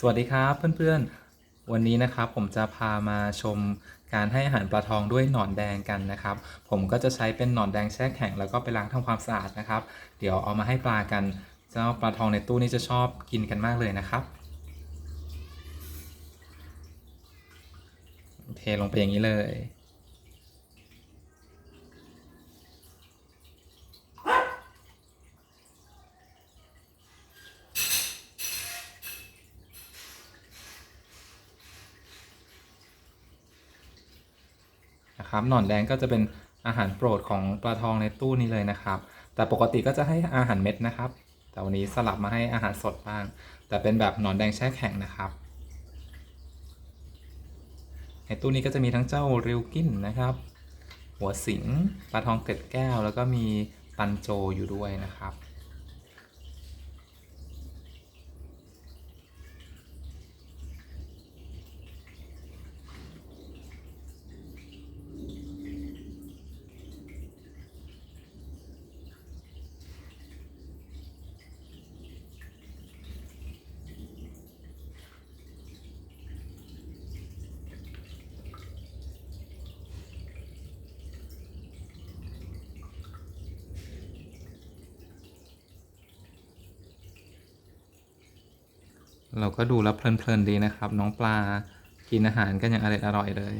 สวัสดีครับเพื่อนๆ วันนี้นะครับผมจะพามาชมการให้อาหารปลาทองด้วยหนอนแดงกันนะครับ ผมก็จะใช้เป็นหนอนแดงแช่แข็งแล้วก็ไปล้างทำความสะอาดนะครับ เดี๋ยวเอามาให้ปลากัน เจ้าปลาทองในตู้นี้จะชอบกินกันมากเลยนะครับ เทลงไปอย่างนี้เลย นะครับหนอนแดงก็จะเป็นอาหารโปรดของปลาทองในตู้นี้เลยนะครับ แต่ปกติก็จะให้อาหารเม็ดนะครับ แต่วันนี้สลับมาให้อาหารสดบ้าง แต่เป็นแบบหนอนแดงแช่แข็งนะครับในตู้นี้ก็จะมีทั้งเจ้าริวกินนะครับ หัวสิงปลาทองเกล็ดแก้ว แล้วก็มีตันโจอยู่ด้วยนะครับ เราก็ดูแล้วเพลินๆดีนะครับ น้องปลากินอาหารกันอย่างอร่อยเลย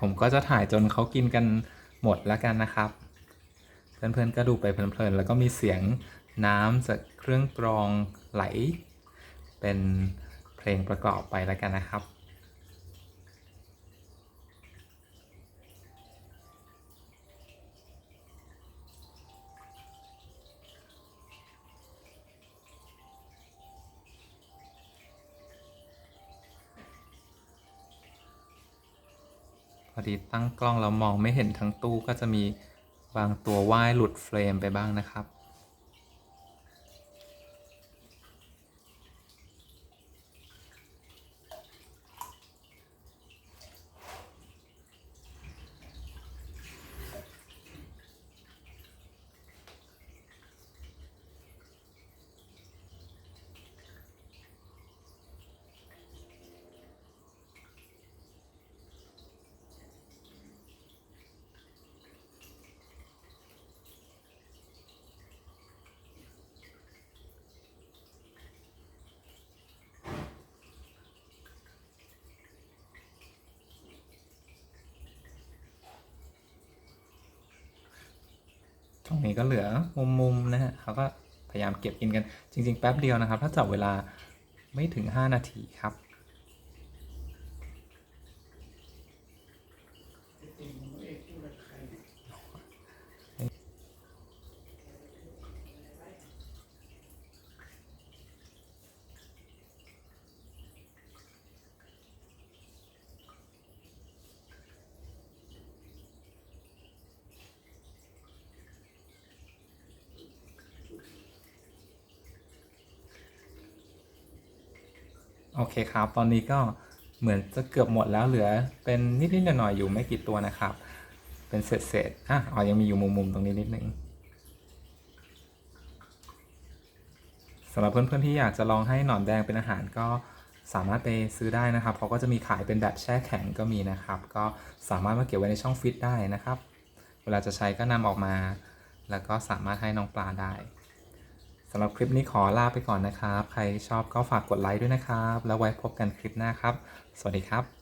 ผมก็จะถ่ายจนเขากินกันหมดแล้วกันนะครับ เพื่อนๆก็ดูไปเพลินๆแล้วก็มีเสียงน้ำจากเครื่องกรองไหล เป็นเพลงประกอบไปแล้วกันนะครับ อดีตั้งกล้องแล้วมองไม่เห็นทั้งตู้ก็จะมีบางตัวว่ายหลุดเฟรมไปบ้างนะครับ นี่ก็เหลือมุมๆนะฮะเขาก็พยายามเก็บกินกันจริง ๆ แป๊บเดียวนะครับ ถ้าจับเวลาไม่ถึง 5 นาทีครับ โอเคครับ ตอนนี้ก็เหมือนจะเกือบหมดแล้วเหลือ เป็นนิดๆหน่อยๆอยู่ไม่กี่ตัวนะครับ เป็นเศษๆอะอ๋อยังมีอยู่มุมๆตรงนี้นิดนึงสำหรับเพื่อนๆที่อยากจะลองให้หนอนแดงเป็นอาหารก็สามารถไปซื้อได้นะครับเขาก็จะมีขายเป็นแบบแช่แข็งก็มีนะครับ ก็สามารถมาเก็บไว้ในช่องฟิตได้นะครับ เวลาจะใช้ก็นำออกมา แล้วก็สามารถให้น้องปลาได้ สำหรับคลิปนี้ขอลาไปก่อนนะครับ ใครชอบก็ฝากกดไลค์ด้วยนะครับ แล้วไว้พบกันคลิปหน้าครับ สวัสดีครับ